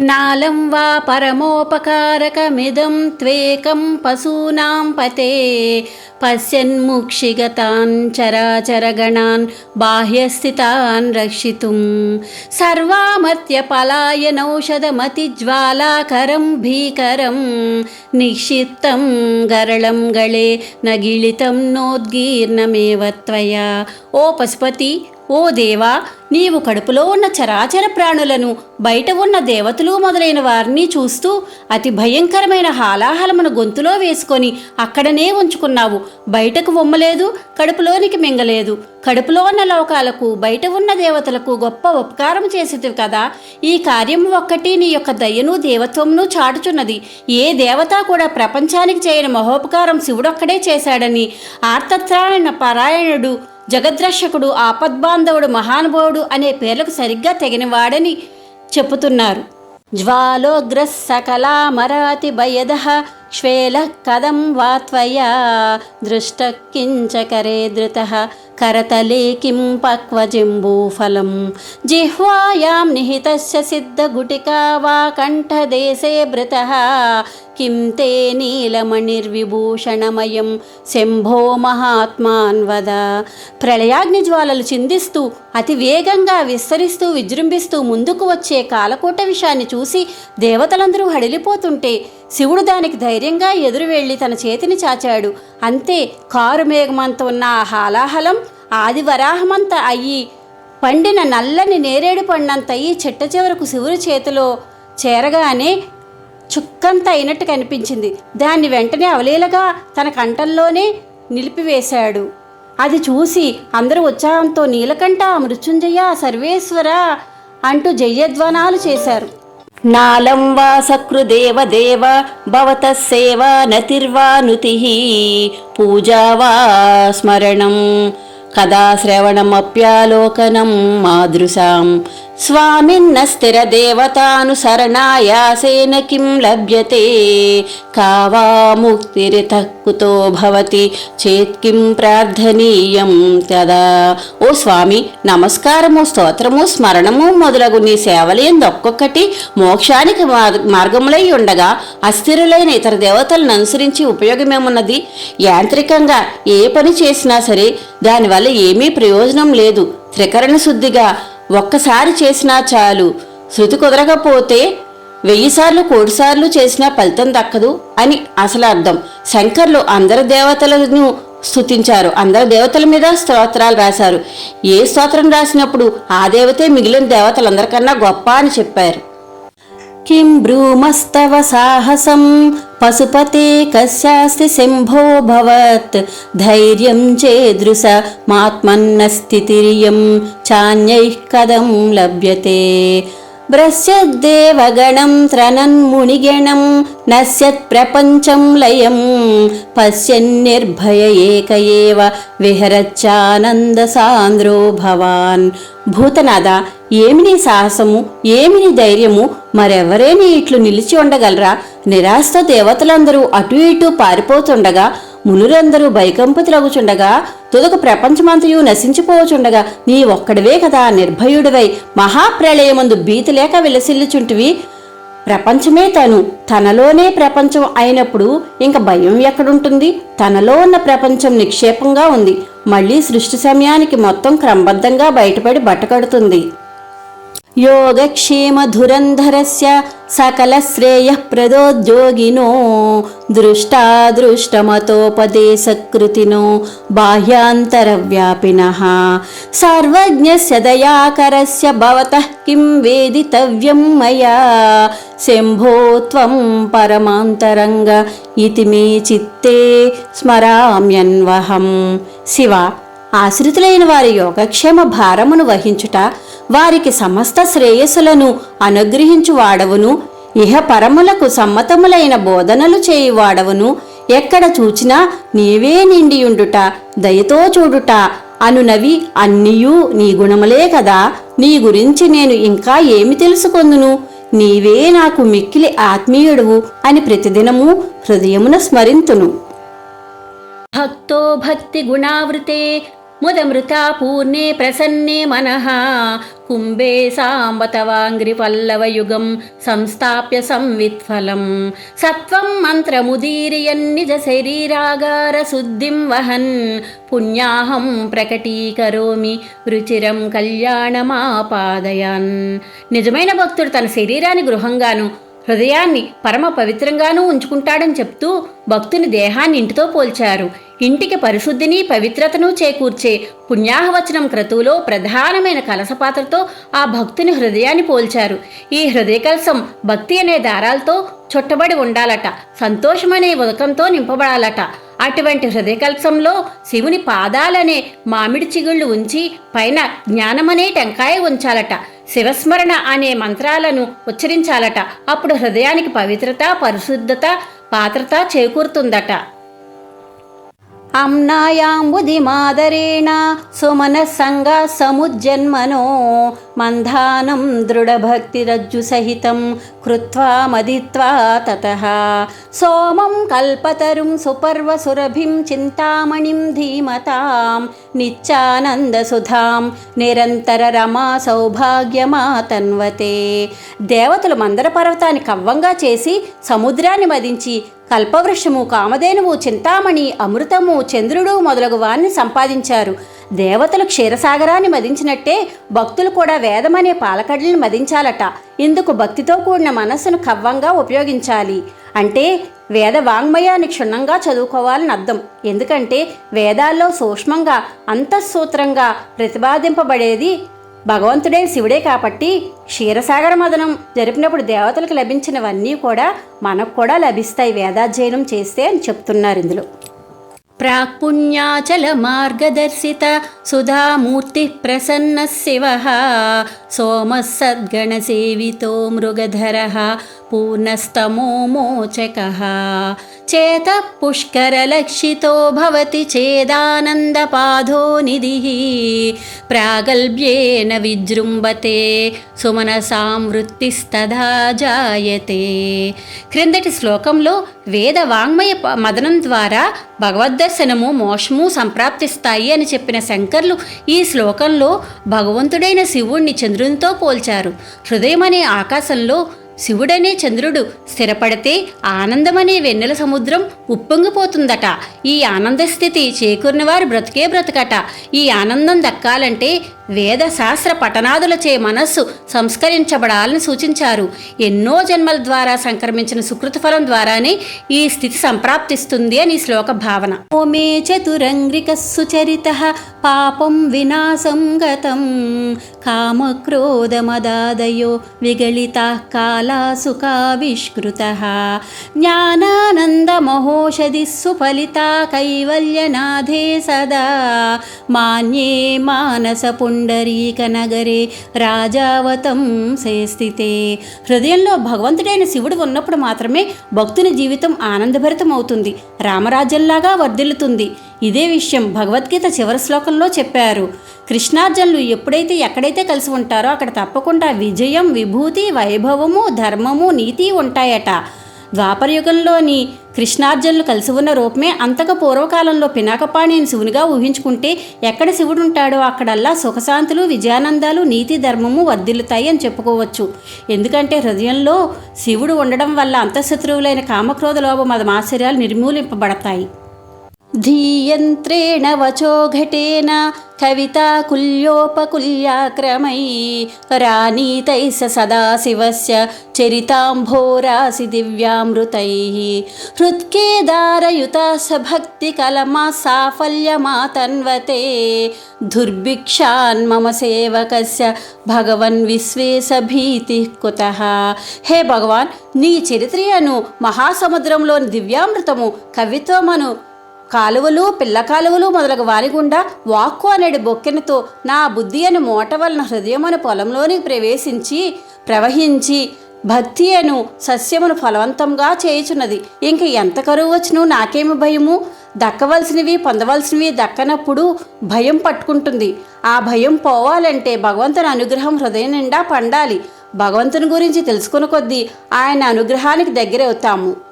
నాలం వా పరమోపకారకమిదం త్వేకం పశూనాం పతే. పశ్యన్ముక్షిగతాన్ చరాచరగణాన్ బాహ్యస్థితాన్ రక్షితుం. సర్వామర్త్య పలాయనౌషధమతిజ్వాలాకరం భీకరం. నిక్షిప్తం గరళం గళే నగిళితం నోద్గీర్ణమేవ త్వయా. ఓ పశుపతి ఓ దేవా నీవు కడుపులో ఉన్న చరాచర ప్రాణులను బయట ఉన్న దేవతలు మొదలైన వారిని చూస్తూ అతి భయంకరమైన హాలాహలమును గొంతులో వేసుకొని అక్కడనే ఉంచుకున్నావు. బయటకు వమ్మలేదు కడుపులోనికి మింగలేదు. కడుపులో ఉన్న లోకాలకు బయట ఉన్న దేవతలకు గొప్ప ఉపకారం చేసేది కదా. ఈ కార్యం ఒక్కటి నీ యొక్క దయ్యను దేవత్వమును చాటుచున్నది. ఏ దేవత కూడా ప్రపంచానికి చేయని మహోపకారం శివుడొక్కడే చేశాడని ఆర్తత్రాయణ పరాయణుడు జగద్రక్షకుడు ఆపద్బాంధవుడు మహానుభావుడు అనే పేర్లకు సరిగ్గా తెగినవాడని చెప్పుతున్నారు. జ్వాలోగ్ర సకలామరాతి భయద శ్వేల కదం వా త్వయా? దృష్ట కించకరే ధృత కరతలే కిం పక్వజింబూఫలం జిహ్వాయాం నిహితస్య సిద్ధగుటికా వా కంఠదేశే భృత. కిం తే నీలమణిర్విభూషణమయం? శంభో మహాత్మాన్ వద. ప్రళయాగ్ని జ్వాలలు చిందిస్తూ అతి వేగంగా విస్తరిస్తూ విజృంభిస్తూ ముందుకు వచ్చే కాలకోట విషయాన్ని చూసి దేవతలందరూ హడిలిపోతుంటే శివుడు దానికి ధైర్యంగా ఎదురు వెళ్ళి తన చేతిని చాచాడు. అంతే కారు మేఘమంత ఉన్న ఆ హాలాహలం ఆది వరాహమంత అయ్యి పండిన నల్లని నేరేడు పండంత అయ్యి చిట్ట చివరకు శివుడి చేతిలో చేరగానే చుక్కంత అయినట్టు కనిపించింది. దాన్ని వెంటనే అవలీలగా తన కంఠంలోనే నిలిపివేశాడు. అది చూసి అందరూ ఉత్సాహంతో నీలకంఠ మృత్యుంజయ సర్వేశ్వర అంటూ జయధ్వనాలు చేశారు. నాలం వా సకృదేవ దేవ భవత సేవ నతిర్వా నుతి పూజా వా స్మరణం. కదా శ్రవణమప్యాలోకనం మాదృశాం. స్వామిన్న స్థిరదేవతానుసరణాయాసేన కిం లభ్యతే? కావా ముక్తిరిత కుతో భవతి చేత్కిం ప్రార్థనీయం తదా? ఓ స్వామి నమస్కారము స్తోత్రము స్మరణము మొదలగు నీ సేవలేందు ఒక్కొక్కటి మోక్షానికి మార్- మార్గములై ఉండగా అస్థిరులైన ఇతర దేవతలను అనుసరించి ఉపయోగమేమున్నది? యాంత్రికంగా ఏ పని చేసినా సరే దానివల్ల ఏమీ ప్రయోజనం లేదు. త్రికరణ శుద్ధిగా ఒక్కసారి చేసినా చాలు. శృతి కుదరకపోతే వెయ్యిసార్లు కోటిసార్లు చేసినా ఫలితం దక్కదు అని అసలు అర్థం. శంకర్లు అందరి దేవతలను స్తుతించారు. అందరి దేవతల మీద స్తోత్రాలు రాశారు. ఏ స్తోత్రం రాసినప్పుడు ఆ దేవతే మిగిలిన దేవతలందరికన్నా గొప్ప అని చెప్పారు. కిం బ్రూమస్తవ సాహసం పశుపతే కస్యాస్తి శంభోభవత్ ధైర్యం చేదృశ మాత్మన్న స్థితిర్యం చాన్యైః కదం లభ్యతే. భ్రస్యద్దేవగణం త్రనన్మునిగణం నశ్యత్ ప్రపంచం లయం పశ్యన్నిర్భయ ఏక ఏవ విహరచ్చానంద సాంద్రో భవాన్ భూతనాథ ఏమిని సాహసము ఏమిని ధైర్యము మరెవరేని ఇట్లు నిలిచి ఉండగలరా? నిరాశతో దేవతలందరూ అటు ఇటు పారిపోతుండగా మునులందరూ భయకంపితులగుచుండగా తుదకు ప్రపంచమంతయు నశించిపోవచుండగా నీ ఒక్కడివే కదా నిర్భయుడివై మహాప్రళయమందు భీతి లేక విలసిల్లుచుంటివి. ప్రపంచమే తను తనలోనే ప్రపంచం అయినప్పుడు ఇంక భయం ఎక్కడుంటుంది? తనలో ఉన్న ప్రపంచం నిక్షేపంగా ఉంది మళ్ళీ సృష్టి సమయానికి మొత్తం క్రమబద్ధంగా బయటపడి బట్టకడుతుంది యోగక్షేమధురంధరస్య సకల శ్రేయ ప్రదోద్యోగినో దృష్టాదృష్టమతోపదేశకృతినో బాహ్యాంతరవ్యాపిన సర్వజ్ఞస్య దయాకరస్య భవతః కిం వేదితవ్యం మయా శంభో త్వం పరమాంతరంగ ఇతి మే చిత్తే స్మరామ్యన్వహం శివ ఆశ్రితులైన వారి యోగక్షేమ భారమును వహించుట వారికి సమస్త శ్రేయస్సులను అనుగ్రహించు వాడవును. ఇహ పరములకు సమ్మతములైన బోధనలు చేయువాడవును ఎక్కడ చూచినా నీవే నిండియుండుట దయతో చూడుట అనునవి అన్నియూ నీ గుణములే కదా. నీ గురించి నేను ఇంకా ఏమి తెలుసుకొందును? నీవే నాకు మిక్కిలి ఆత్మీయుడువు అని ప్రతిదినము హృదయమున స్మరింతును. భక్తో భక్తి గుణావృతే ముదమృతా పూర్ణే ప్రసన్నే మనః. కుంభే సాంబతవాంగ్రి పల్లవయుగం సంస్థాప్య సంవిత్ఫలం. సత్వం మంత్రముదీరియన్నిజ శరీరాగార శుద్ధిం వహన్. పుణ్యాహం ప్రకటీకరోమి రుచిరం కళ్యాణమాపాదయాన్. నిజమైన భక్తుడు తన శరీరాన్ని గృహంగాను హృదయాన్ని పరమ పవిత్రంగానూ ఉంచుకుంటాడని చెప్తూ భక్తుని దేహాన్ని ఇంటితో పోల్చారు. ఇంటికి పరిశుద్ధిని పవిత్రతను చేకూర్చే పుణ్యాహవచనం క్రతువులో ప్రధానమైన కలసపాత్రతో ఆ భక్తుని హృదయాన్ని పోల్చారు. ఈ హృదయ కలసం భక్తి అనే దారాలతో చుట్టబడి ఉండాలట సంతోషమనే ఉదకంతో నింపబడాలట. అటువంటి హృదయ కలసంలో శివుని పాదాలనే మామిడి చిగుళ్ళు ఉంచి పైన జ్ఞానమనే టెంకాయ ఉంచాలట శివస్మరణ అనే మంత్రాలను ఉచ్చరించాలట. అప్పుడు హృదయానికి పవిత్రత పరిశుద్ధత పాత్రత చేకూరుతుందట. अम्नायाम्बुदिमादरेण सुमनःसङ्गज्जन्मनो మంధానం దృఢభక్తిరజ్జు సహితం కృత్వా మదిత్వా తత. సోమం కల్పతరుం సుపర్వసురభిం చింతామణిం ధీమతాం నిత్యానందసుధాం నిరంతర రమా సౌభాగ్యమా తన్వతే. దేవతలు మందర పర్వతాన్ని కవ్వంగా చేసి సముద్రాన్ని మదించి కల్పవృక్షము కామధేనువు చింతామణి అమృతము చంద్రుడు మొదలగు వారిని సంపాదించారు. దేవతలు క్షీరసాగరాన్ని మదించినట్టే భక్తులు కూడా వేదమనే పాలకడ్లను మదించాలట. ఇందుకు భక్తితో కూడిన మనస్సును కవ్వంగా ఉపయోగించాలి. అంటే వేద వాంగ్మయాన్ని క్షుణ్ణంగా చదువుకోవాలని అర్థం. ఎందుకంటే వేదాల్లో సూక్ష్మంగా అంతఃసూత్రంగా ప్రతిపాదింపబడేది భగవంతుడే శివుడే కాబట్టి క్షీరసాగర మదనం జరిపినప్పుడు దేవతలకు లభించినవన్నీ కూడా మనకు కూడా లభిస్తాయి వేదాధ్యయనం చేస్తే అని చెప్తున్నారు ఇందులో. ప్రాక్పుణ్యాచల మార్గదర్శిత సుధామూర్తి ప్రసన్న శివ సోమ సద్గణసేవితో మృగధర పూర్ణస్తమో మోచక చేత పుష్కరలక్షితో భవతి చేదానందపాదో నిధి ప్రాగల్భ్యేన విజృంభతే సుమనసామృత్తిస్తదా జాయతే క్రిందటి శ్లోకంలో వేద వాంగ్మయ ప- మదనం ద్వారా భగవద్దర్శనము మోక్షము సంప్రాప్తిస్తాయి అని చెప్పిన శంకర్లు ఈ శ్లోకంలో భగవంతుడైన శివుణ్ణి చంద్రునితో పోల్చారు. హృదయం అనే ఆకాశంలో శివుడనే చంద్రుడు. స్థిరపడితే ఆనందమనే వెన్నెల సముద్రం ఉప్పొంగిపోతుందట ఈ ఆనంద స్థితి బ్రతికే వారు బ్రతకట. ఈ ఆనందం దక్కాలంటే వేద శాస్త్ర పఠనాదులచే మనస్సు సంస్కరించబడాలని సూచించారు. ఎన్నో జన్మల ద్వారా సంక్రమించిన సుకృత ఫలం ద్వారానే ఈ స్థితి సంప్రాప్తిస్తుంది అని ఈ శ్లోక భావన. ఓమే చతురంగ్రిక సుచరిత పాపం వినాశం గతం. కామక్రోధమదాదయో విగళిత కాల జ్ఞానానందమహోషధి సుఫలిత కైవల్యనాథే సదా మాన్యే మానస పుండరీక నగరే రాజావతం సేస్థితే హృదయంలో భగవంతుడైన శివుడు ఉన్నప్పుడు మాత్రమే భక్తుని జీవితం ఆనందభరితం అవుతుంది రామరాజ్యంలాగా వర్ధిల్లుతుంది. ఇదే విషయం భగవద్గీత చివరి శ్లోకంలో చెప్పారు. కృష్ణార్జునులు ఎప్పుడైతే ఎక్కడైతే కలిసి ఉంటారో అక్కడ తప్పకుండా విజయం విభూతి వైభవము ధర్మము నీతి ఉంటాయట. ద్వాపరయుగంలోని కృష్ణార్జునులు కలిసి ఉన్న రూపమే అంతక పూర్వకాలంలో పినాకపాణి అని శివునిగా ఊహించుకుంటే ఎక్కడ శివుడు ఉంటాడో అక్కడల్లా సుఖశాంతులు విజయానందాలు నీతి ధర్మము వర్ధిల్లుతాయి అని చెప్పుకోవచ్చు. ఎందుకంటే హృదయంలో శివుడు ఉండడం వల్ల అంతఃశత్రువులైన కామక్రోధ లోభ మదమాశ్చర్యాలు నిర్మూలింపబడతాయి. ధీయంత్రేణ వచో ఘటేన కవితాకుల్యోపకుల్యాక్రమై రానీతై సదాశివస్య చరితాంభోరాసి దివ్యామృతై. హృత్కేదారయుత భక్తి కలమా సాఫల్యమాతన్వతే దుర్భిక్షాన్ మమ సేవకస్య భగవన్ విశ్వేశభీతి కుతః. హే భగవాన్ నీ చరిత్రయను మహాసముద్రంలోని దివ్యామృతము కవిత్వమను కాలువలు పిల్ల కాలువలు మొదలగు వారి గుండా వాక్కు అనేడు బొక్కెనతో నా బుద్ధి అని మూట వలన హృదయమును పొలంలోనికి ప్రవేశించి ప్రవహించి భక్తి అను సస్యమును ఫలవంతంగా చేయుచున్నది. ఇంక ఎంత కరువు వచ్చును నాకేమి భయము? దక్కవలసినవి పొందవలసినవి దక్కనప్పుడు భయం పట్టుకుంటుంది. ఆ భయం పోవాలంటే భగవంతుని అనుగ్రహం హృదయం నిండా పండాలి. భగవంతుని గురించి తెలుసుకున్న కొద్దీ ఆయన అనుగ్రహానికి దగ్గరవుతాము.